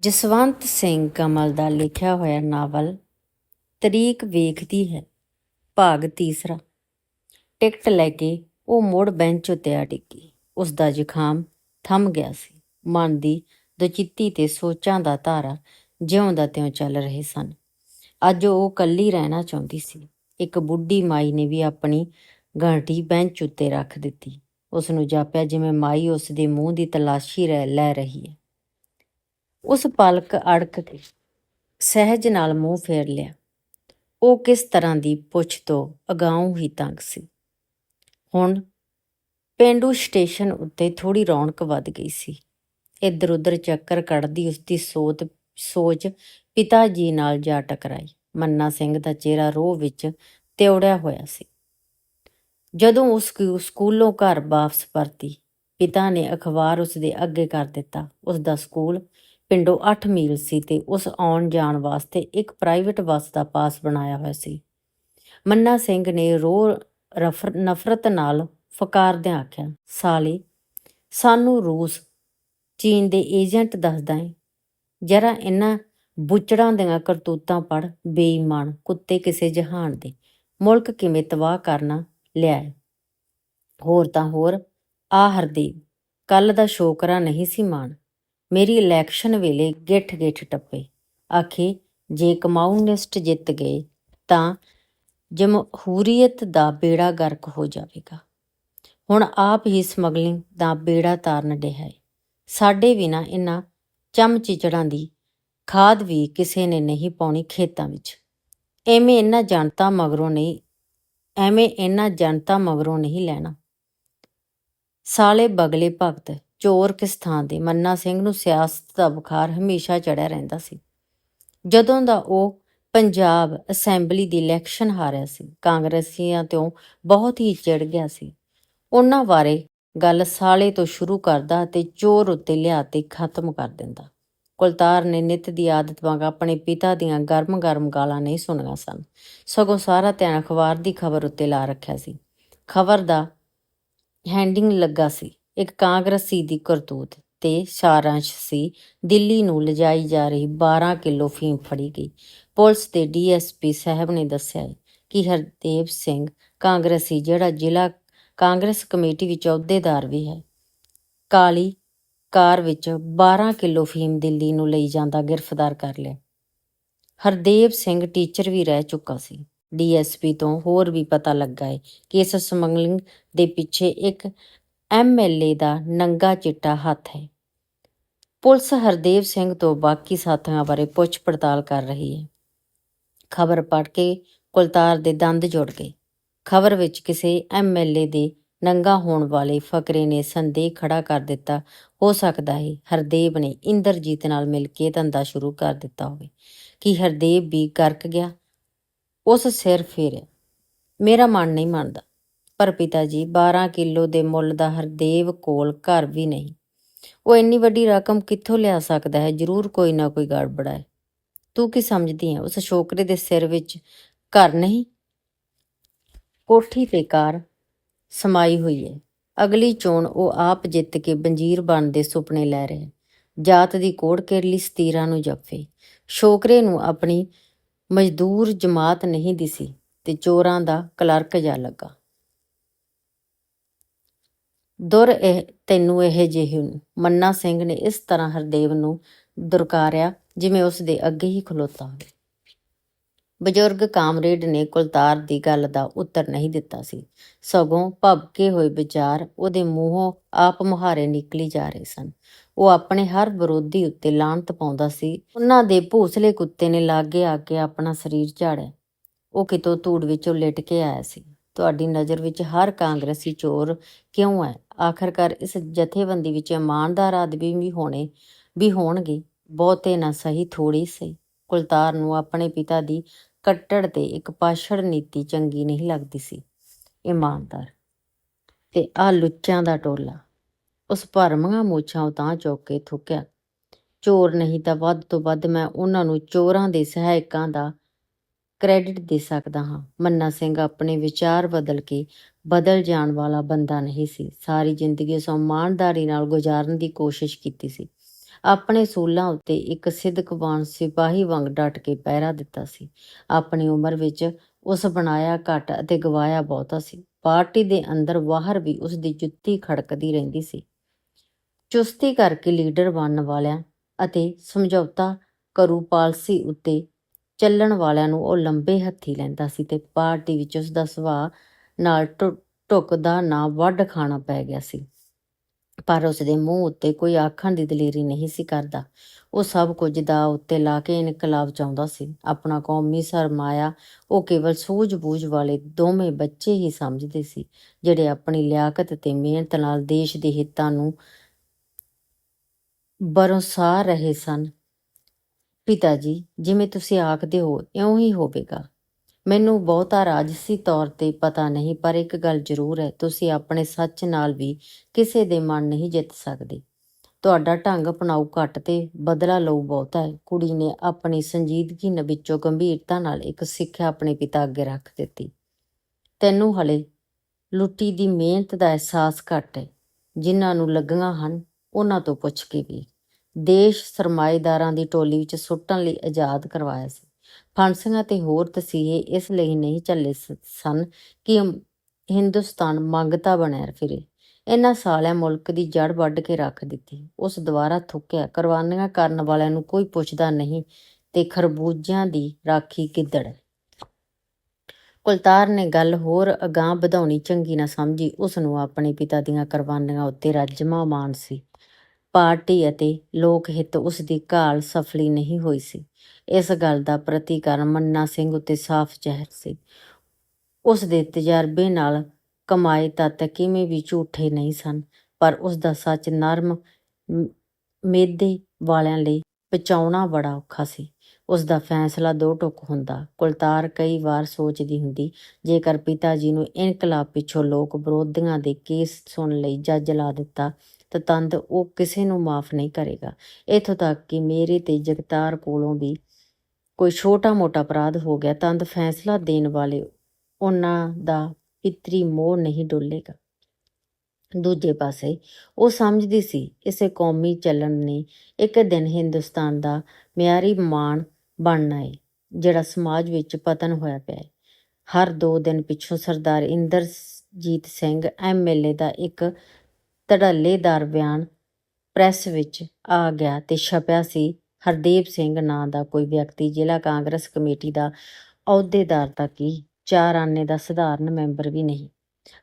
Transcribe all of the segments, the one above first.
ਜਸਵੰਤ ਸਿੰਘ ਕਮਲ ਦਾ ਲਿਖਿਆ ਹੋਇਆ ਨਾਵਲ ਤਰੀਕ ਵੇਖਦੀ ਹੈ, ਭਾਗ ਤੀਸਰਾ। ਟਿਕਟ ਲੈ ਕੇ ਉਹ ਮੁੜ ਬੈਂਚ ਉੱਤੇ ਆ ਡਿੱਗੀ। ਉਸ ਦਾ ਜ਼ੁਕਾਮ ਥੰਮ ਗਿਆ ਸੀ। ਮਨ ਦੀ ਦੁਚਿੱਤੀ ਤੇ ਸੋਚਾਂ ਦਾ ਧਾਰਾ ਜਿਉਂ ਦਾ ਤਿਉਂ ਚੱਲ ਰਹੇ ਸਨ। ਅੱਜ ਉਹ ਕੱਲੀ ਰਹਿਣਾ ਚਾਹੁੰਦੀ ਸੀ। ਇੱਕ ਬੁੱਢੀ ਮਾਈ ਨੇ ਵੀ ਆਪਣੀ ਗਾਂਠੀ ਬੈਂਚ ਉੱਤੇ ਰੱਖ ਦਿੱਤੀ। ਉਸ ਨੂੰ ਜਾਪਿਆ ਜਿਵੇਂ ਮਾਈ ਉਸ ਦੇ ਮੂੰਹ ਦੀ ਤਲਾਸ਼ੀ ਰਹਿ- ਲੈ ਰਹੀ ਹੈ। ਉਸ ਪਲਕ ਅੜਕ ਕੇ ਸਹਿਜ ਨਾਲ ਮੂੰਹ ਫੇਰ ਲਿਆ। ਉਹ ਕਿਸ ਤਰ੍ਹਾਂ ਦੀ ਪੁੱਛ ਤੋਂ ਅਗਾਊਂ ਹੀ ਤੰਗ ਸੀ। ਹੁਣ ਪੇਂਡੂ ਸਟੇਸ਼ਨ ਉੱਤੇ ਥੋੜੀ ਰੌਣਕ ਵੱਧ ਗਈ ਸੀ। ਇੱਧਰ ਉੱਧਰ ਚੱਕਰ ਕੱਢਦੀ ਉਸ ਦੀ ਸੋਚ ਸੋਚ ਪਿਤਾ ਜੀ ਨਾਲ ਜਾ ਟਕਰਾਈ। ਮੰਨਾ ਸਿੰਘ ਦਾ ਚਿਹਰਾ ਰੋਹ ਵਿੱਚ ਤਿਉੜਿਆ ਹੋਇਆ ਸੀ। ਜਦੋਂ ਉਸ ਸਕੂਲੋਂ ਘਰ ਵਾਪਸ ਪਰਤੀ, ਪਿਤਾ ਨੇ ਅਖਬਾਰ ਉਸ ਦੇ ਅੱਗੇ ਕਰ ਦਿੱਤਾ। ਉਸ ਦਾ ਸਕੂਲ ਪਿੰਡੋਂ 8 ਮੀਲ ਸੀ ਤੇ ਉਸ ਆਉਣ ਜਾਣ ਵਾਸਤੇ ਇੱਕ ਪ੍ਰਾਈਵੇਟ ਬੱਸ ਦਾ ਪਾਸ ਬਣਾਇਆ ਹੋਇਆ ਸੀ। ਮੰਨਾ ਸਿੰਘ ਨੇ ਰੋ ਰਫਰ, ਨਫ਼ਰਤ ਨਾਲ ਫਕਾਰਦਿਆਂ ਆਖਿਆ, ਸਾਲੇ, ਸਾਨੂੰ ਰੂਸ, ਚੀਨ ਦੇ ਏਜੰਟ ਦੱਸਦਾ ਏ, ਜਰਾ ਇਹਨਾਂ ਬੁੱਚੜਾਂ ਦੀਆਂ ਕਰਤੂਤਾਂ ਪੜ ਬੇਈਮਾਨ, ਕੁੱਤੇ ਕਿਸੇ ਜਹਾਨ ਦੇ, ਮੁਲਕ ਕਿਵੇਂ ਤਬਾਹ ਕਰਨਾ ਲਿਆ ਹੋਰ ਤਾਂ ਹੋਰ ਆ ਹਰਦੀਪ ਕੱਲ ਦਾ ਸ਼ੋਕਰਾ ਨਹੀਂ ਸੀ ਮਾਣ। ਮੇਰੀ ਇਲੈਕਸ਼ਨ ਵੇਲੇ ਗਿੱਠ ਗਿੱਠ ਟੱਪੇ। ਆਖੇ, ਜੇ ਕਮਾਊਨਿਸਟ ਜਿੱਤ ਗਏ, ਤਾਂ ਜਮਹੂਰੀਅਤ ਦਾ ਬੇੜਾ ਗਰਕ ਹੋ ਜਾਵੇਗਾ। ਹੁਣ ਆਪ ਹੀ ਸਮਗਲਿੰਗ ਦਾ ਬੇੜਾ ਤਾਰਨ ਡਿਆ ਹੈ ਸਾਡੇ ਬਿਨਾ ਇਹਨਾਂ ਚਮਚਿਚੜਾਂ ਦੀ ਖਾਦ ਵੀ ਕਿਸੇ ਨੇ ਨਹੀਂ ਪਾਉਣੀ ਖੇਤਾਂ ਵਿੱਚ। ਐਵੇਂ ਇਹਨਾਂ ਜਨਤਾ ਮਗਰੋਂ ਨਹੀਂ, ਐਵੇਂ ਇਹਨਾਂ ਜਨਤਾ ਮਗਰੋਂ ਨਹੀਂ ਲੈਣਾ। ਸਾਲੇ ਬਗਲੇ ਭਗਤ ਚੋਰ ਕਿਸ ਥਾਂ ਦੇ? ਮੰਨਾ ਸਿੰਘ ਨੂੰ ਸਿਆਸਤ ਦਾ ਬੁਖਾਰ ਹਮੇਸ਼ਾ ਚੜਿਆ ਰਹਿੰਦਾ ਸੀ। ਜਦੋਂ ਦਾ ਉਹ ਪੰਜਾਬ ਅਸੈਂਬਲੀ ਦੀ ਇਲੈਕਸ਼ਨ ਹਾਰਿਆ ਸੀ, ਕਾਂਗਰਸੀਆਂ ਤੋਂ ਬਹੁਤ ਹੀ ਚਿੜ ਗਿਆ ਸੀ। ਉਹਨਾਂ ਬਾਰੇ ਗੱਲ ਸਾਲੇ ਤੋਂ ਸ਼ੁਰੂ ਕਰਦਾ ਤੇ ਚੋਰ ਉੱਤੇ ਲਿਆ ਤੇ ਖਤਮ ਕਰ ਦਿੰਦਾ। ਕੁਲਤਾਰ ਨੇ ਨਿਤ ਦੀ ਆਦਤ ਵਾਂਗ ਆਪਣੇ ਪਿਤਾ ਦੀਆਂ ਗਰਮ-ਗਰਮ ਗਾਲਾਂ ਨਹੀਂ ਸੁਣੀਆਂ ਸਨ। ਸਗੋਂ ਸਾਰਾ ਧਿਆਨ ਅਖਬਾਰ ਦੀ ਖਬਰ ਉੱਤੇ ਲਾ ਰੱਖਿਆ ਸੀ। ਖਬਰ ਦਾ ਹੈਂਡਿੰਗ ਲੱਗਾ ਸੀ। ਇੱਕ ਕਾਂਗਰਸੀ ਦੀ ਕਰਤੂਤ ਤੇ ਸਾਰਾਂਸ਼ ਸੀ, ਦਿੱਲੀ ਨੂੰ ਲਿਜਾਈ ਜਾ ਰਹੀ 12 ਕਿਲੋ ਫੀਮ ਫੜੀ ਗਈ। ਪੁਲਿਸ ਦੇ ਡੀਐਸਪੀ ਸਾਹਿਬ ਨੇ ਦੱਸਿਆ ਕਿ ਹਰਦੇਵ ਸਿੰਘ ਕਾਂਗਰਸੀ, ਜਿਹੜਾ ਜ਼ਿਲ੍ਹਾ ਕਾਂਗਰਸ ਕਮੇਟੀ ਵਿੱਚ ਅਹੁਦੇਦਾਰ ਵੀ ਹੈ, ਕਾਲੀ ਕਾਰ ਵਿੱਚ 12 ਕਿਲੋ ਫੀਮ ਦਿੱਲੀ ਨੂੰ ਲਈ ਜਾਂਦਾ ਗ੍ਰਿਫਤਾਰ ਕਰ ਲਿਆ। ਹਰਦੇਵ ਸਿੰਘ ਟੀਚਰ ਵੀ ਰਹਿ ਚੁੱਕਾ ਸੀ। ਡੀਐਸਪੀ ਤੋਂ ਹੋਰ ਵੀ ਪਤਾ ਲੱਗਾ ਹੈ ਕਿ ਇਸ ਸਮਗਲਿੰਗ ਦੇ ਪਿੱਛੇ ਇੱਕ ਐਮਐਲਏ ਦਾ ਨੰਗਾ ਚਿੱਟਾ ਹੱਥ ਹੈ। ਪੁਲਿਸ ਹਰਦੇਵ ਸਿੰਘ ਤੋਂ ਬਾਕੀ ਸਾਥੀਆਂ ਬਾਰੇ ਪੁੱਛ ਪੜਤਾਲ ਕਰ ਰਹੀ ਹੈ। ਖਬਰ ਪੜ੍ਹ ਕੇ ਕੁਲਤਾਰ ਦੇ ਦੰਦ ਜੁੜ ਗਏ। ਖਬਰ ਵਿੱਚ ਕਿਸੇ ਐਮਐਲਏ ਦੇ ਨੰਗਾ ਹੋਣ ਵਾਲੇ ਫਕਰੇ ਨੇ ਸੰਦੇਹ ਖੜਾ ਕਰ ਦਿੱਤਾ। ਹੋ ਸਕਦਾ ਹੈ ਹਰਦੇਵ ਨੇ ਇੰਦਰਜੀਤ ਨਾਲ ਮਿਲ ਕੇ ਧੰਦਾ ਸ਼ੁਰੂ ਕਰ ਦਿੱਤਾ ਹੋਵੇ। ਕਿ ਹਰਦੇਵ ਵੀ ਕਰਕ ਗਿਆ? ਉਸ ਸਿਰ ਫੇਰਿਆ। ਮੇਰਾ ਮਨ ਨਹੀਂ ਮੰਨਦਾ। ਪਰ ਪਿਤਾ ਜੀ 12 ਕਿਲੋ ਦੇ ਮੁੱਲ ਦਾ ਹਰਦੇਵ ਕੋਲ ਘਰ ਵੀ ਨਹੀਂ। ਉਹ ਇੰਨੀ ਵੱਡੀ ਰਕਮ ਕਿੱਥੋਂ ਲਿਆ ਸਕਦਾ ਹੈ? ਜ਼ਰੂਰ ਕੋਈ ਨਾ ਕੋਈ ਗੜਬੜ ਹੈ। ਤੂੰ ਕੀ ਸਮਝਦੀ ਹੈ? ਉਸ ਛੋਕਰੇ ਦੇ ਸਿਰ ਵਿੱਚ ਘਰ ਨਹੀਂ? ਕੋਠੀ ਤੇ ਕਾਰ ਸਮਾਈ ਹੋਈ ਹੈ। ਅਗਲੀ ਚੋਣ ਉਹ ਆਪ ਜਿੱਤ ਕੇ ਬੰਜੀਰ ਬਣਨ ਦੇ ਸੁਪਨੇ ਲੈ ਰਿਹਾ ਜਾਤ ਦੀ ਕੋੜ ਕੇਰਲੀ ਸਤੀਰਾਂ ਨੂੰ ਜੱਫੇ। ਛੋਕਰੇ ਨੂੰ ਆਪਣੀ ਮਜ਼ਦੂਰ ਜਮਾਤ ਨਹੀਂ ਦਿਸੀ ਤੇ ਚੋਰਾਂ ਦਾ ਕਲਰਕ ਜਾ ਲੱਗਾ। ਦੁਰ ਇਹ ਤੈਨੂੰ ਇਹ ਜਿਹੇ ਨੂੰ। ਮੰਨਾ ਸਿੰਘ ਨੇ ਇਸ ਤਰ੍ਹਾਂ ਹਰਦੇਵ ਨੂੰ ਦੁਰਕਾਰਿਆ, ਜਿਵੇਂ ਉਸ ਦੇ ਅੱਗੇ ਹੀ ਖਲੋਤਾ ਹੋਵੇ। ਬਜ਼ੁਰਗ ਕਾਮਰੇਡ ਨੇ ਕੁਲਤਾਰ ਦੀ ਗੱਲ ਦਾ ਉੱਤਰ ਨਹੀਂ ਦਿੱਤਾ ਸੀ। ਸਗੋਂ ਭਬਕੇ ਹੋਏ ਵਿਚਾਰ ਉਹਦੇ ਮੂੰਹੋਂ ਆਪ ਮੁਹਾਰੇ ਨਿਕਲੀ ਜਾ ਰਹੇ ਸਨ। ਉਹ ਆਪਣੇ ਹਰ ਵਿਰੋਧੀ ਉੱਤੇ ਲਾਂਤ ਪਾਉਂਦਾ ਸੀ। ਉਹਨਾਂ ਦੇ ਭੂਸਲੇ ਕੁੱਤੇ ਨੇ ਲਾਗੇ ਆ ਕੇ ਆਪਣਾ ਸਰੀਰ ਝਾੜਿਆ। ਉਹ ਕਿਤੋਂ ਧੂੜ ਵਿੱਚੋਂ ਲਿਟ ਕੇ ਆਇਆ ਸੀ। ਤੁਹਾਡੀ ਨਜ਼ਰ ਵਿੱਚ ਹਰ ਕਾਂਗਰਸੀ ਚੋਰ ਕਿਉਂ ਹੈ? ਆਖਰਕਾਰ ਇਸ ਜਥੇਬੰਦੀ ਵਿੱਚ ਇਮਾਨਦਾਰ ਆਦਮੀ ਵੀ ਹੋਣੇ, ਵੀ ਹੋਣਗੇ। ਬਹੁਤੇ ਨਾ ਸਹੀ ਥੋੜੀ ਸਹੀ। ਕੁਲਤਾਰ ਨੂੰ ਆਪਣੇ ਪਿਤਾ ਦੀ ਕੱਟੜ ਤੇ ਇੱਕ ਪਾਛੜ ਨੀਤੀ ਚੰਗੀ ਨਹੀਂ ਲੱਗਦੀ ਸੀ। ਇਮਾਨਦਾਰ। ਤੇ ਆ ਲੁੱਚਾਂ ਦਾ ਟੋਲਾ। ਉਸ ਭਰਮੀਆਂ ਮੋਛਾਂ ਉਤਾਂ ਚੁੱਕ ਕੇ ਥੁੱਕਿਆ। ਚੋਰ ਨਹੀਂ ਤਾਂ ਵੱਧ ਤੋਂ ਵੱਧ ਮੈਂ ਉਹਨਾਂ ਨੂੰ ਚੋਰਾਂ ਦੇ ਸਹਾਇਕਾਂ ਦਾ ਕ੍ਰੈਡਿਟ ਦੇ ਸਕਦਾ ਹਾਂ। ਮੰਨਾ ਸਿੰਘ ਆਪਣੇ ਵਿਚਾਰ ਬਦਲ ਕੇ ਬਦਲ ਜਾਣ ਵਾਲਾ ਬੰਦਾ ਨਹੀਂ ਸੀ। ਸਾਰੀ ਜ਼ਿੰਦਗੀ ਉਸ ਇਮਾਨਦਾਰੀ ਨਾਲ ਗੁਜ਼ਾਰਨ ਦੀ ਕੋਸ਼ਿਸ਼ ਕੀਤੀ ਸੀ। ਆਪਣੇ ਸੂਲਾਂ ਉੱਤੇ ਇੱਕ ਸਿੱਧਕਵਾਨ ਸਿਪਾਹੀ ਵਾਂਗ ਡਟ ਕੇ ਪਹਿਰਾ ਦਿੱਤਾ ਸੀ। ਆਪਣੀ ਉਮਰ ਵਿੱਚ ਉਸ ਬਣਾਇਆ ਘੱਟ ਅਤੇ ਗਵਾਇਆ ਬਹੁਤਾ ਸੀ। ਪਾਰਟੀ ਦੇ ਅੰਦਰ ਬਾਹਰ ਵੀ ਉਸ ਦੀ ਜੁੱਤੀ ਖੜਕਦੀ ਰਹਿੰਦੀ ਸੀ। ਚੁਸਤੀ ਕਰਕੇ ਲੀਡਰ ਬਣਨ ਵਾਲਿਆਂ ਅਤੇ ਸਮਝੌਤਾ ਕਰੂ ਪਾਲਸੀ ਉੱਤੇ ਚੱਲਣ ਵਾਲਿਆਂ ਨੂੰ ਉਹ ਲੰਬੇ ਹੱਥੀ ਲੈਂਦਾ ਸੀ ਤੇ ਪਾਰਟੀ ਵਿੱਚ ਉਸ ਦਾ ਸੁਭਾਅ ਨਾਲ ਟੁ- ਢੁਕਦਾ ਨਾ ਵੱਢ ਖਾਣਾ ਪੈ ਗਿਆ ਸੀ। ਪਰ ਉਸ ਦੇ ਮੂੰਹ ਉੱਤੇ ਕੋਈ ਆਖਣ ਦੀ ਦਲੇਰੀ ਨਹੀਂ ਸੀ ਕਰਦਾ। ਉਹ ਸਭ ਕੁਝ ਦਾ ਉੱਤੇ ਲਾ ਕੇ ਇਨਕਲਾਬ ਚਾਹੁੰਦਾ ਸੀ। ਆਪਣਾ ਕੌਮੀ ਸਰਮਾਇਆ ਉਹ ਕੇਵਲ ਸੂਝ-ਬੂਝ ਵਾਲੇ ਦੋਵੇਂ ਬੱਚੇ ਹੀ ਸਮਝਦੇ ਸੀ, ਜਿਹੜੇ ਆਪਣੀ ਲਿਆਕਤ ਤੇ ਮਿਹਨਤ ਨਾਲ ਦੇਸ਼ ਦੇ ਹਿੱਤਾਂ ਨੂੰ ਬਰੋਸਾ ਰਹੇ ਸਨ। ਪਿਤਾ ਜੀ, ਜਿਵੇਂ ਤੁਸੀਂ ਆਖਦੇ ਹੋ, ਇਉਂ ਹੀ ਹੋਵੇਗਾ। ਮੈਨੂੰ ਬਹੁਤਾ ਰਾਜਸੀ ਤੌਰ ਤੇ ਪਤਾ ਨਹੀਂ, ਪਰ ਇੱਕ ਗੱਲ ਜ਼ਰੂਰ ਹੈ, ਤੁਸੀਂ ਆਪਣੇ ਸੱਚ ਨਾਲ ਵੀ ਕਿਸੇ ਦੇ ਮਨ ਨਹੀਂ ਜਿੱਤ ਸਕਦੇ। ਤੁਹਾਡਾ ਢੰਗ ਅਪਣਾਓ ਘੱਟ ਤੇ ਬਦਲਾ ਲਓ ਬਹੁਤਾ ਹੈ। ਕੁੜੀ ਨੇ ਆਪਣੀ ਸੰਜੀਦਗੀ ਨ ਵਿੱਚੋਂ ਗੰਭੀਰਤਾ ਨਾਲ ਇੱਕ ਸਿੱਖਿਆ ਆਪਣੇ ਪਿਤਾ ਅੱਗੇ ਰੱਖ ਦਿੱਤੀ। ਤੈਨੂੰ ਹਲੇ ਲੁੱਟੀ ਦੀ ਮਿਹਨਤ ਦਾ ਅਹਿਸਾਸ ਘੱਟ ਹੈ। ਜਿਨ੍ਹਾਂ ਨੂੰ ਲੱਗੀਆਂ ਹਨ, ਉਹਨਾਂ ਤੋਂ ਪੁੱਛ ਕੇ ਵੀ ਦੇਸ਼ ਸਰਮਾਏਦਾਰਾਂ ਦੀ ਟੋਲੀ ਵਿੱਚ ਸੁੱਟਣ ਲਈ ਆਜ਼ਾਦ ਕਰਵਾਇਆ ਸੀ। ਫਾਂਸੀਆਂ ਤੇ ਹੋਰ ਤਸੀਹੇ ਇਸ ਲਈ ਨਹੀਂ ਚੱਲੇ ਸਨ ਕਿ ਹਿੰਦੁਸਤਾਨ ਮੰਗਤਾ ਬਣਿਆ ਫਿਰੇ। ਇਹਨਾਂ ਸਾਲਿਆਂ ਮੁਲਕ ਦੀ ਜੜ ਵੱਢ ਕੇ ਰੱਖ ਦਿੱਤੀ। ਉਸ ਦੁਆਰਾ ਥੁੱਕਿਆ ਕੁਰਬਾਨੀਆਂ ਕਰਨ ਵਾਲਿਆਂ ਨੂੰ ਕੋਈ ਪੁੱਛਦਾ ਨਹੀਂ ਤੇ ਖਰਬੂਜਿਆਂ ਦੀ ਰਾਖੀ ਕਿੱਦੜ ਕੁਲਤਾਰ ਨੇ ਗੱਲ ਹੋਰ ਅਗਾਂਹ ਵਧਾਉਣੀ ਚੰਗੀ ਨਾ ਸਮਝੀ। ਉਸ ਨੂੰ ਆਪਣੇ ਪਿਤਾ ਦੀਆਂ ਕੁਰਬਾਨੀਆਂ ਉੱਤੇ ਰੱਜਮਾ ਮਾਨ ਸੀ। ਪਾਰਟੀ ਅਤੇ ਲੋਕ ਹਿੱਤ ਉਸ ਦੀ ਘਾਲ ਸਫਲੀ ਨਹੀਂ ਹੋਈ ਸੀ। ਇਸ ਗੱਲ ਦਾ ਪ੍ਰਤੀਕਰਮ ਮੰਨਾ ਸਿੰਘ ਉੱਤੇ ਸਾਫ਼ ਜ਼ਾਹਿਰ ਸੀ। ਉਸ ਦੇ ਤਜਰਬੇ ਨਾਲ ਕਮਾਏ ਤੱਤ ਕਿਵੇਂ ਵੀ ਝੂਠੇ ਨਹੀਂ ਸਨ, ਪਰ ਉਸ ਦਾ ਸੱਚ ਨਰਮ ਮੇਦੇ ਵਾਲਿਆਂ ਲਈ ਪਹੁੰਚਾਉਣਾ ਬੜਾ ਔਖਾ ਸੀ। ਉਸ ਦਾ ਫੈਸਲਾ ਦੋ ਟੁਕ ਹੁੰਦਾ। ਕੁਲਤਾਰ ਕਈ ਵਾਰ ਸੋਚਦੀ ਹੁੰਦੀ, ਜੇਕਰ ਪਿਤਾ ਜੀ ਨੂੰ ਇਨਕਲਾਬ ਪਿੱਛੋਂ ਲੋਕ ਵਿਰੋਧੀਆਂ ਦੇ ਕੇਸ ਸੁਣ ਲਈ ਜੱਜ ਲਾ ਦਿੱਤਾ, ਤਾਂ ਤੰਦ ਉਹ ਕਿਸੇ ਨੂੰ ਮਾਫ ਨਹੀਂ ਕਰੇਗਾ। ਇਥੋਂ ਤੱਕ ਕਿ ਮੇਰੇ ਤੇ ਜਗਤਾਰ ਕੋਲੋਂ ਵੀ ਕੋਈ ਛੋਟਾ-ਮੋਟਾ ਅਪਰਾਧ ਹੋ ਗਿਆ ਤੰਦ ਫੈਸਲਾ ਦੇਣ ਵਾਲੇ ਉਹਨਾਂ ਦਾ ਪਿਤਰੀ ਮੋਹ ਨਹੀਂ ਡੋਲੇਗਾ। ਦੂਜੇ ਪਾਸੇ ਉਹ ਸਮਝਦੀ ਸੀ, ਇਸੇ ਕੌਮੀ ਚੱਲਣ ਨੇ, ਇੱਕ ਦਿਨ ਹਿੰਦੁਸਤਾਨ ਦਾ ਮਿਆਰੀ ਮਾਣ ਬਣਨਾ ਹੈ ਜਿਹੜਾ ਸਮਾਜ ਵਿੱਚ ਪਤਨ ਹੋਇਆ ਪਿਆ ਹੈ ਹਰ ਦੋ ਦਿਨ ਪਿੱਛੋਂ ਸਰਦਾਰ ਇੰਦਰਜੀਤ ਸਿੰਘ ਐਮਐਲਏ ਦਾ ਇੱਕ ਧੜੱਲੇਦਾਰ ਬਿਆਨ ਪ੍ਰੈਸ ਵਿੱਚ ਆ ਗਿਆ ਤੇ ਛਪਿਆ ਸੀ ਹਰਦੇਵ ਸਿੰਘ ਨਾਂ ਦਾ ਕੋਈ ਵਿਅਕਤੀ ਜ਼ਿਲ੍ਹਾ ਕਾਂਗਰਸ ਕਮੇਟੀ ਦਾ ਅਹੁਦੇਦਾਰ ਤਾਂ ਕੀ? ਚਾਰ ਆਨੇ ਦਾ ਸਧਾਰਨ ਮੈਂਬਰ ਵੀ ਨਹੀਂ।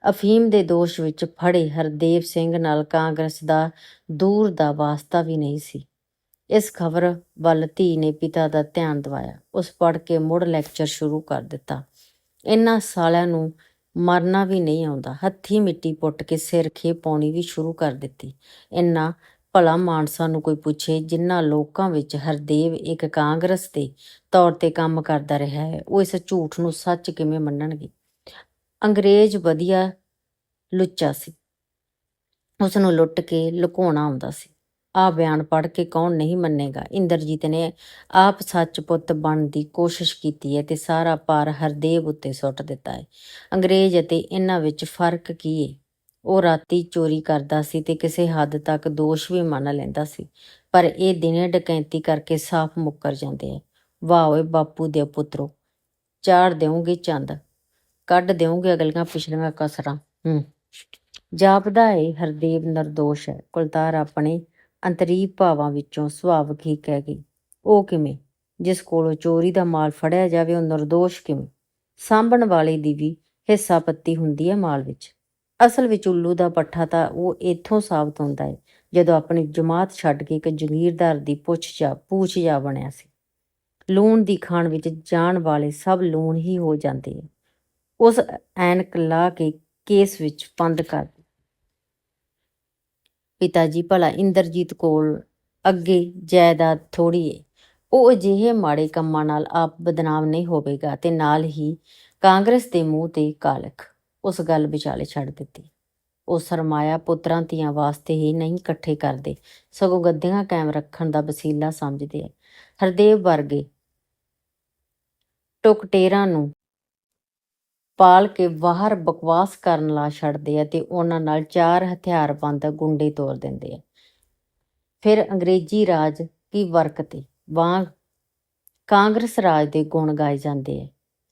ਅਫੀਮ ਦੇ ਦੋਸ਼ ਵਿੱਚ ਫੜੇ ਹਰਦੇਵ ਸਿੰਘ ਨਾਲ ਕਾਂਗਰਸ ਦਾ ਦੂਰ ਦਾ ਵਾਸਤਾ ਵੀ ਨਹੀਂ ਸੀ। ਇਸ ਖਬਰ ਵੱਲ ਧੀ ਨੇ ਪਿਤਾ ਦਾ ਧਿਆਨ ਦਿਵਾਇਆ। ਉਸ ਪੜ੍ਹ ਕੇ ਮੁੜ ਲੈਕਚਰ ਸ਼ੁਰੂ ਕਰ ਦਿੱਤਾ। ਇਹਨਾਂ ਸਾਲਿਆਂ ਨੂੰ ਮਰਨਾ ਵੀ ਨਹੀਂ ਆਉਂਦਾ। ਹੱਥੀ ਮਿੱਟੀ ਪੁੱਟ ਕੇ ਸਿਰ ਖੇ ਪਾਉਣੀ ਵੀ ਸ਼ੁਰੂ ਕਰ ਦਿੱਤੀ। ਇੰਨਾ ਭਲਾ ਮਾਨਸਾ ਨੂੰ ਕੋਈ ਪੁੱਛੇ ਜਿਨ੍ਹਾਂ ਲੋਕਾਂ ਵਿੱਚ ਹਰਦੇਵ ਇੱਕ ਕਾਂਗਰਸ ਦੇ ਤੌਰ ਤੇ ਕੰਮ ਕਰਦਾ ਰਿਹਾ ਹੈ, ਉਹ ਇਸ ਝੂਠ ਨੂੰ ਸੱਚ ਕਿਵੇਂ ਮੰਨਣਗੇ? ਅੰਗਰੇਜ਼ ਵਧੀਆ ਲੁੱਚਾ ਸੀ। ਉਸ ਨੂੰ ਲੁੱਟ ਕੇ ਲੁਕਾਉਣਾ ਆਉਂਦਾ ਸੀ। ਆ ਬਿਆਨ ਪੜ੍ਹ ਕੇ ਕੌਣ ਨਹੀਂ ਮੰਨੇਗਾ? ਇੰਦਰਜੀਤ ਨੇ ਆਪ ਸੱਚ ਪੁੱਤ ਬਣਨ ਦੀ ਕੋਸ਼ਿਸ਼ ਕੀਤੀ ਹੈ ਤੇ ਸਾਰਾ ਭਾਰ ਹਰਦੇਵ ਉੱਤੇ ਸੁੱਟ ਦਿੱਤਾ ਹੈ। ਅੰਗਰੇਜ਼ ਅਤੇ ਇਹਨਾਂ ਵਿੱਚ ਫ਼ਰਕ ਕੀ ਹੈ ਉਹ ਰਾਤੀ ਚੋਰੀ ਕਰਦਾ ਸੀ ਤੇ ਕਿਸੇ ਹੱਦ ਤੱਕ ਦੋਸ਼ ਵੀ ਮੰਨ ਲੈਂਦਾ ਸੀ। ਪਰ ਇਹ ਦਿਨੇ ਡਕੈਂਤੀ ਕਰਕੇ ਸਾਫ਼ ਮੁੱਕਰ ਜਾਂਦੇ ਆ। ਵਾਹ ਓਏ ਬਾਪੂ ਦੇ ਪੁੱਤਰੋ, ਚਾੜ ਦੇਵੋਗੇ ਚੰਦ, ਕੱਢ ਦੇਵੋਗੇ ਅਗਲੀਆਂ ਪਿਛਲੀਆਂ ਕਸਰਾਂ। ਹੂੰ। ਜਾਪਦਾ ਏ ਹਰਦੇਵ ਨਿਰਦੋਸ਼ ਹੈ। ਕੁਲਤਾਰ ਆਪਣੇ ਅੰਤਰੀ ਭਾਵਾਂ ਵਿੱਚੋਂ ਸੁਭਾਵਕ ਹੀ ਕਹਿ ਗਈ, ਉਹ ਕਿਵੇਂ? ਜਿਸ ਕੋਲੋਂ ਚੋਰੀ ਦਾ ਮਾਲ ਫੜਿਆ ਜਾਵੇ, ਉਹ ਨਿਰਦੋਸ਼ ਕਿਵੇਂ? ਸਾਂਭਣ ਵਾਲੇ ਦੀ ਵੀ ਹਿੱਸਾ ਪੱਤੀ ਹੁੰਦੀ ਹੈ ਮਾਲ ਵਿੱਚ। ਅਸਲ ਵਿੱਚ ਉੱਲੂ ਦਾ ਪੱਠਾ ਤਾਂ ਉਹ ਇੱਥੋਂ ਸਾਬਤ ਹੁੰਦਾ ਹੈ ਜਦੋਂ ਆਪਣੀ ਜਮਾਤ ਛੱਡ ਕੇ ਇੱਕ ਜ਼ਮੀਰਦਾਰ ਦੀ ਪੁੱਛ ਜਾ, ਪੂਛ ਜਾ ਬਣਿਆ ਸੀ। ਲੂਣ ਦੀ ਖਾਣ ਵਿੱਚ ਜਾਣ ਵਾਲੇ ਸਭ ਲੂਣ ਹੀ ਹੋ ਜਾਂਦੇ ਆ ਉਸ ਐਨਕ ਲਾ ਕੇ ਕੇਸ ਵਿੱਚ ਬੰਦ ਕਰ। ਪਿਤਾ ਜੀ ਭਲਾ ਇੰਦਰਜੀਤ ਕੋਲ ਅੱਗੇ ਜਾਇਦਾਦ ਥੋੜੀ ਏ। ਉਹ ਅਜਿਹੇ ਮਾੜੇ ਕੰਮਾਂ ਨਾਲ ਆਪ ਬਦਨਾਮ ਨਹੀਂ ਹੋਵੇਗਾ ਤੇ ਨਾਲ ਹੀ ਕਾਂਗਰਸ ਦੇ ਮੂੰਹ ਤੇ ਕਾਲਖ। ਉਸ ਗੱਲ ਵਿਚਾਲੇ ਛੱਡ ਦਿੱਤੀ। ਉਹ ਸਰਮਾਇਆ ਪੁੱਤਰਾਂ ਧੀਆਂ ਵਾਸਤੇ ਹੀ ਨਹੀਂ ਇਕੱਠੇ ਕਰਦੇ, ਸਗੋਂ ਗੱਦੀਆਂ ਕਾਇਮ ਰੱਖਣ ਦਾ ਵਸੀਲਾ ਸਮਝਦੇ ਆ। ਹਰਦੇਵ ਵਰਗੇ ਟੁਕਟੇਰਾਂ ਨੂੰ ਪਾਲ ਕੇ ਬਾਹਰ ਬਕਵਾਸ ਕਰਨ ਲਾ ਛੱਡਦੇ ਆ ਤੇ ਉਹਨਾਂ ਨਾਲ ਚਾਰ ਹਥਿਆਰਬੰਦ ਗੁੰਡੇ ਤੋਰ ਦਿੰਦੇ ਆ। ਫਿਰ ਅੰਗਰੇਜ਼ੀ ਰਾਜ ਕੀ ਵਰਕਤੇ? ਵਾਂਗ ਕਾਂਗਰਸ ਰਾਜ ਦੇ ਗੁਣ ਗਾਏ ਜਾਂਦੇ ਐ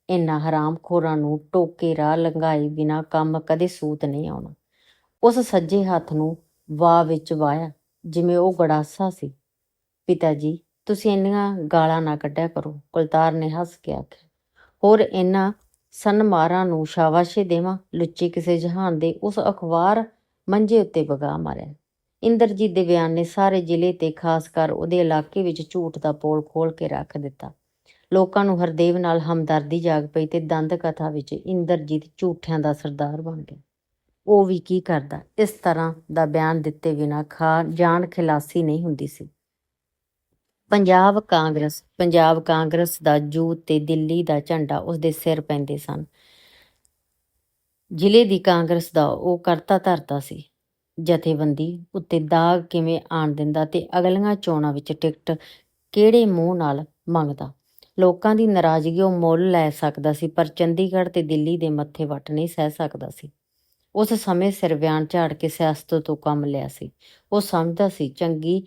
ਇਨ੍ਹਾਂ ਹਰਾਮਖੋਰਾਂ ਨੂੰ ਟੋਕੇ ਰਾਹ ਲੰਘਾਏ ਬਿਨਾਂ ਕੰਮ ਕਦੇ ਸੂਤ ਨਹੀਂ ਆਉਣਾ। ਉਸ ਸੱਜੇ ਹੱਥ ਨੂੰ ਵਾਹ ਵਿੱਚ ਵਾਇਆ ਜਿਵੇਂ ਉਹ ਗੜਾਸਾ ਸੀ। ਪਿਤਾ ਜੀ, ਤੁਸੀਂ ਇੰਨੀਆਂ ਗਾਲਾਂ ਨਾ ਕੱਢਿਆ ਕਰੋ, ਕੁਲਤਾਰ ਨੇ ਹੱਸ ਕੇ ਆਖਿਆ। ਹੋਰ ਇਹਨਾਂ ਸਨਮਾਰਾਂ ਨੂੰ ਸ਼ਾਬਾਸ਼ੇ ਦੇਵਾਂ, ਲੁੱਚੇ ਕਿਸੇ ਜਹਾਨ ਦੇ ਉਸ ਅਖਬਾਰ ਮੰਜੇ ਉੱਤੇ ਬਗਾ ਮਾਰਿਆ। ਇੰਦਰਜੀਤ ਦੇ ਬਿਆਨ ਨੇ ਸਾਰੇ ਜ਼ਿਲ੍ਹੇ ਤੇ ਖਾਸ ਕਰ ਉਹਦੇ ਇਲਾਕੇ ਵਿੱਚ ਝੂਠ ਦਾ ਪੋਲ ਖੋਲ ਕੇ ਰੱਖ ਦਿੱਤਾ। ਲੋਕਾਂ ਨੂੰ ਹਰਦੇਵ ਨਾਲ ਹਮਦਰਦੀ ਜਾਗ ਪਈ ਤੇ ਦੰਦ ਕਥਾ ਵਿੱਚ ਇੰਦਰਜੀਤ ਝੂਠਿਆਂ ਦਾ ਸਰਦਾਰ ਬਣ ਗਿਆ। ਉਹ ਵੀ ਕੀ ਕਰਦਾ? ਇਸ ਤਰ੍ਹਾਂ ਦਾ ਬਿਆਨ ਦਿੱਤੇ ਬਿਨਾ ਖਾ ਜਾਣ ਖਿਲਾਸੀ ਨਹੀਂ ਹੁੰਦੀ ਸੀ। ਪੰਜਾਬ ਕਾਂਗਰਸ ਪੰਜਾਬ ਕਾਂਗਰਸ ਦਾ ਜੂ ਤੇ ਦਿੱਲੀ ਦਾ ਝੰਡਾ ਉਸ ਦੇ ਸਿਰ ਪੈਂਦੇ ਸਨ। ਜ਼ਿਲ੍ਹੇ ਦੀ ਕਾਂਗਰਸ ਦਾ ਉਹ ਕਰਤਾ ਧਰਤਾ ਸੀ। ਜਥੇਬੰਦੀ ਉੱਤੇ ਦਾਗ ਕਿਵੇਂ ਆਣ ਦਿੰਦਾ ਤੇ ਅਗਲੀਆਂ ਚੋਣਾਂ ਵਿੱਚ ਟਿਕਟ ਕਿਹੜੇ ਮੂੰਹ ਨਾਲ ਮੰਗਦਾ? ਲੋਕਾਂ ਦੀ ਨਾਰਾਜ਼ਗੀ ਉਹ ਮੁੱਲ ਲੈ ਸਕਦਾ ਸੀ, ਪਰ ਚੰਡੀਗੜ੍ਹ ਤੇ ਦਿੱਲੀ ਦੇ ਮੱਥੇ ਵੱਟ ਨਹੀਂ ਸਹਿ ਸਕਦਾ ਸੀ। ਉਸ ਸਮੇਂ ਸਿਰ ਬਿਆਨ ਝਾੜ ਕੇ ਸਿਆਸਤ ਤੋਂ ਕੰਮ ਲਿਆ ਸੀ। ਉਹ ਸਮਝਦਾ ਸੀ, ਚੰਗੀ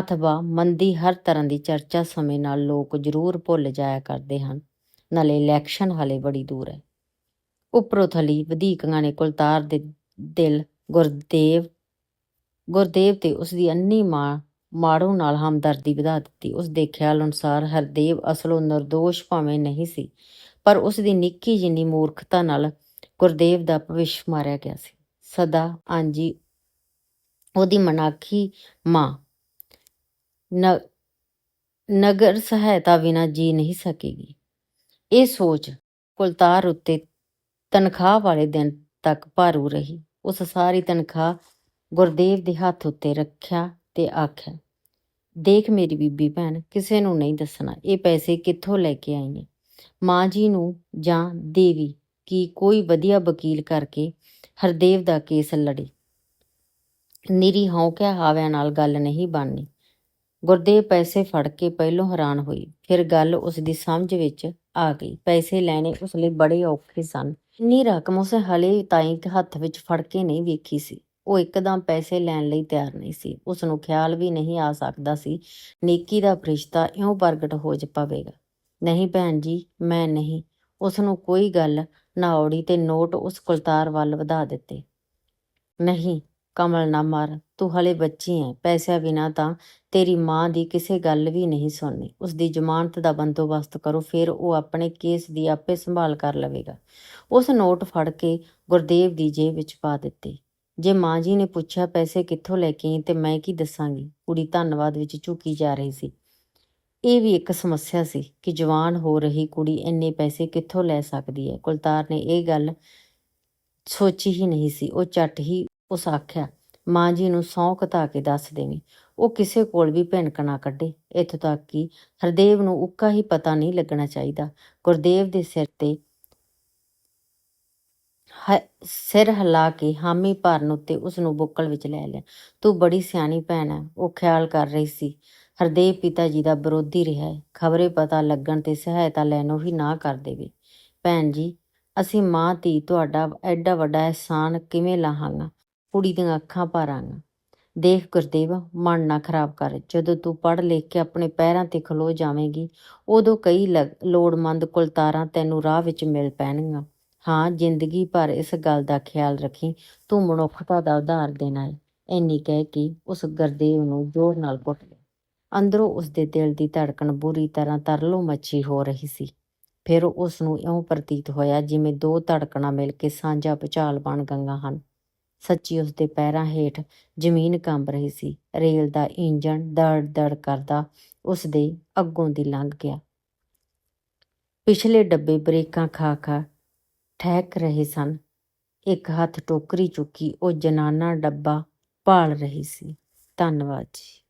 ਅਥਵਾ ਮੰਦੀ ਹਰ ਤਰ੍ਹਾਂ ਦੀ ਚਰਚਾ ਸਮੇਂ ਨਾਲ ਲੋਕ ਜ਼ਰੂਰ ਭੁੱਲ ਜਾਇਆ ਕਰਦੇ ਹਨ। ਨਾਲੇ ਇਲੈਕਸ਼ਨ ਹਾਲੇ ਬੜੀ ਦੂਰ ਹੈ। ਉੱਪਰੋਂ ਥਲੀ ਵਧੀਕਾਂ ਨੇ ਕੁਲਤਾਰ ਦੇ ਦਿਲ ਗੁਰਦੇਵ ਗੁਰਦੇਵ ਤੇ ਉਸ ਦੀ ਅੰਨੀ ਮਾਂ ਮਾੜੋ ਨਾਲ ਹਮਦਰਦੀ ਵਧਾ ਦਿੱਤੀ। ਉਸ ਦੇ ਖਿਆਲ ਅਨੁਸਾਰ ਹਰਦੇਵ ਅਸਲੋਂ ਨਿਰਦੋਸ਼ ਭਾਵੇਂ ਨਹੀਂ ਸੀ, ਪਰ ਉਸ ਦੀ ਨਿੱਕੀ ਜਿੰਨੀ ਮੂਰਖਤਾ ਨਾਲ ਗੁਰਦੇਵ ਦਾ ਭਵਿੱਖ ਮਾਰਿਆ ਗਿਆ ਸੀ। ਸਦਾ ਆਂਜੀ ਉਹਦੀ ਮਨਾਖੀ ਮਾਂ। ਨਗਰ ਸਹਾਇਤਾ ਬਿਨਾ ਜੀ ਨਹੀਂ ਸਕੇਗੀ। ਇਹ ਸੋਚ ਕੁਲਤਾਰ ਉੱਤੇ ਤਨਖਾਹ ਵਾਲੇ ਦਿਨ ਤੱਕ ਭਾਰੂ ਰਹੀ। ਉਸ ਸਾਰੀ ਤਨਖਾਹ ਗੁਰਦੇਵ ਦੇ ਹੱਥ ਉੱਤੇ ਰੱਖਿਆ ਤੇ ਆਖਿਆ ਦੇਖ ਮੇਰੀ ਬੀਬੀ ਭੈਣ, ਕਿਸੇ ਨੂੰ ਨਹੀਂ ਦੱਸਣਾ, ਇਹ ਪੈਸੇ ਕਿੱਥੋਂ ਲੈ ਕੇ ਆਈ ਨੇ ਮਾਂ ਜੀ ਨੂੰ ਜਾਂ ਦੇਵੀ ਕੀ ਕੋਈ ਵਧੀਆ ਵਕੀਲ ਕਰਕੇ ਹਰਦੇਵ ਦਾ ਕੇਸ ਲੜੇ? ਨਿਰੀ ਹੌਂਕਿਆ ਹਾਵਿਆਂ ਨਾਲ ਗੱਲ ਨਹੀਂ ਬਣਨੀ ਗੁਰਦੇਵ ਪੈਸੇ ਫੜ ਕੇ ਪਹਿਲੋਂ ਹੈਰਾਨ ਹੋਈ, ਫਿਰ ਗੱਲ ਉਸ ਦੀ ਸਮਝ ਵਿੱਚ ਆ ਗਈ। ਪੈਸੇ ਲੈਣੇ ਉਸ ਲਈ ਬੜੇ ਔਖੇ ਸਨ। ਇੰਨੀ ਰਕਮ ਉਸ ਹਲੇ ਤਾਈਂ ਹੱਥ ਵਿੱਚ ਫੜ ਕੇ ਨਹੀਂ ਵੇਖੀ ਸੀ। ਉਹ ਇੱਕਦਮ ਪੈਸੇ ਲੈਣ ਲਈ ਤਿਆਰ ਨਹੀਂ ਸੀ। ਉਸ ਨੂੰ ਖਿਆਲ ਵੀ ਨਹੀਂ ਆ ਸਕਦਾ ਸੀ, ਨੇਕੀ ਦਾ ਫਰਿਸ਼ਤਾ ਇਉਂ ਪ੍ਰਗਟ ਹੋ ਜ ਪਵੇਗਾ। ਨਹੀਂ ਭੈਣ ਜੀ, ਮੈਂ ਨਹੀਂ। ਉਸ ਨੂੰ ਕੋਈ ਗੱਲ ਨਾ ਔੜੀ ਤੇ ਨੋਟ ਉਸ ਕੁਲਤਾਰ ਵੱਲ ਵਧਾ ਦਿੱਤੇ। ਨਹੀਂ, ਕਮਲ ਨਾ ਮਾਰ। ਤੂੰ ਹਲੇ ਬੱਚੀ ਹੈ ਪੈਸਿਆਂ ਬਿਨਾ ਤਾਂ ਤੇਰੀ ਮਾਂ ਦੀ ਕਿਸੇ ਗੱਲ ਵੀ ਨਹੀਂ ਸੁਣਨੀ। ਉਸ ਦੀ ਜ਼ਮਾਨਤ ਦਾ ਬੰਦੋਬਸਤ ਕਰੋ, ਫਿਰ ਉਹ ਆਪਣੇ ਕੇਸ ਦੀ ਆਪੇ ਸੰਭਾਲ ਕਰ ਲਵੇਗਾ। ਉਸ ਨੋਟ ਫੜ ਕੇ ਗੁਰਦੇਵ ਦੀ ਜੇਬ ਵਿੱਚ ਪਾ ਦਿੱਤੇ। ਜੇ ਮਾਂ ਜੀ ਨੇ ਪੁੱਛਿਆ ਪੈਸੇ ਕਿੱਥੋਂ ਲੈ ਕੇ ਤੇ ਮੈਂ ਕੀ ਦੱਸਾਂਗੀ? ਕੁੜੀ ਧੰਨਵਾਦ ਵਿੱਚ ਝੁਕੀ ਜਾ ਰਹੀ ਸੀ। ਇਹ ਵੀ ਇੱਕ ਸਮੱਸਿਆ ਸੀ ਕਿ ਜਵਾਨ ਹੋ ਰਹੀ ਕੁੜੀ ਇੰਨੇ ਪੈਸੇ ਕਿੱਥੋਂ ਲੈ ਸਕਦੀ ਹੈ? ਕੁਲਤਾਰ ਨੇ ਇਹ ਗੱਲ ਸੋਚੀ ਹੀ ਨਹੀਂ ਸੀ। ਉਹ ਝੱਟ ਹੀ ਉਸ ਆਖਿਆ, ਮਾਂ ਜੀ ਨੂੰ ਸੌਂ ਘਤਾ ਕੇ ਦੱਸ ਦੇਵੀਂ। ਉਹ ਕਿਸੇ ਕੋਲ ਵੀ ਭਿਣਕ ਨਾ ਕੱਢੇ। ਇੱਥੋਂ ਤੱਕ ਕਿ ਹਰਦੇਵ ਨੂੰ ਉੱਕਾ ਹੀ ਪਤਾ ਨਹੀਂ ਲੱਗਣਾ ਚਾਹੀਦਾ। ਗੁਰਦੇਵ ਦੇ ਸਿਰ ਤੇ ਸਿਰ ਹਿਲਾ ਕੇ ਹਾਮੀ ਭਰਨ ਉੱਤੇ ਉਸ ਨੂੰ ਬੁੱਕਲ ਵਿੱਚ ਲੈ ਲਿਆ। ਤੂੰ ਬੜੀ ਸਿਆਣੀ ਭੈਣ ਹੈ ਉਹ ਖਿਆਲ ਕਰ ਰਹੀ ਸੀ। ਹਰਦੇਵ ਪਿਤਾ ਜੀ ਦਾ ਵਿਰੋਧੀ ਰਿਹਾ ਹੈ। ਖਬਰੇ ਪਤਾ ਲੱਗਣ ਤੇ ਸਹਾਇਤਾ ਲੈਣੋਂ ਹੀ ਨਾ ਕਰ ਦੇਵੇ। ਭੈਣ ਜੀ, ਅਸੀਂ ਮਾਂ, ਧੀ ਤੁਹਾਡਾ ਐਡਾ ਵੱਡਾ ਅਹਿਸਾਨ ਕਿਵੇਂ ਲਾਹਾਂਗਾ? ਕੁੜੀ ਦੀਆਂ ਅੱਖਾਂ ਭਾਰਾਂਗਾ। ਦੇਖ ਗੁਰਦੇਵ, ਮਨ ਨਾ ਖਰਾਬ ਕਰ। ਜਦੋਂ ਤੂੰ ਪੜ੍ਹ ਲਿਖ ਕੇ ਆਪਣੇ ਪੈਰਾਂ ਤੇ ਖਲੋ ਜਾਵੇਂਗੀ, ਉਦੋਂ ਕਈ ਲ- ਲੋੜਮੰਦ ਕੁਲਤਾਰਾਂ ਤੈਨੂੰ ਰਾਹ ਵਿੱਚ ਮਿਲ ਪੈਣਗੀਆਂ। ਹਾਂ, ਜ਼ਿੰਦਗੀ ਭਰ ਇਸ ਗੱਲ ਦਾ ਖਿਆਲ ਰੱਖੀ, ਤੂੰ ਮਨੁੱਖਤਾ ਦਾ ਉਧਾਰ ਦੇਣਾ ਹੈ ਇੰਨੀ ਕਹਿ ਕੇ ਉਸ ਗਰਦੇਵ ਨੂੰ ਜ਼ੋਰ ਨਾਲ ਘੁੱਟ ਲਿਆ। ਅੰਦਰੋਂ ਉਸ ਦੇ ਦਿਲ ਦੀ ਧੜਕਣ ਬੁਰੀ ਤਰ੍ਹਾਂ ਤਰਲੋ ਮੱਛੀ ਹੋ ਰਹੀ ਸੀ। ਫਿਰ ਉਸ ਨੂੰ ਇਉਂ ਪ੍ਰਤੀਤ ਹੋਇਆ ਜਿਵੇਂ ਦੋ ਧੜਕਣਾਂ ਮਿਲ ਕੇ ਸਾਂਝਾ ਭੁਚਾਲ ਬਣ ਗਈਆਂ ਹਨ। ਸੱਚੀ ਉਸ ਦੇ ਪੈਰਾਂ ਹੇਠ ਜ਼ਮੀਨ ਕੰਬ ਰਹੀ ਸੀ। ਰੇਲ ਦਾ ਇੰਜਣ ਦੜ ਦੜ ਕਰਦਾ ਉਸ ਦੇ ਅੱਗੋਂ ਦੀ ਲੰਘ ਗਿਆ। ਪਿਛਲੇ ਡੱਬੇ ਬ੍ਰੇਕਾਂ ਖਾ ਖਾ ਠਹਿਕ ਰਹੇ ਸਨ। ਇੱਕ ਹੱਥ ਟੋਕਰੀ ਚੁੱਕੀ, ਉਹ ਜਨਾਨਾ ਡੱਬਾ ਭਾਲ ਰਹੀ ਸੀ। ਧੰਨਵਾਦ ਜੀ।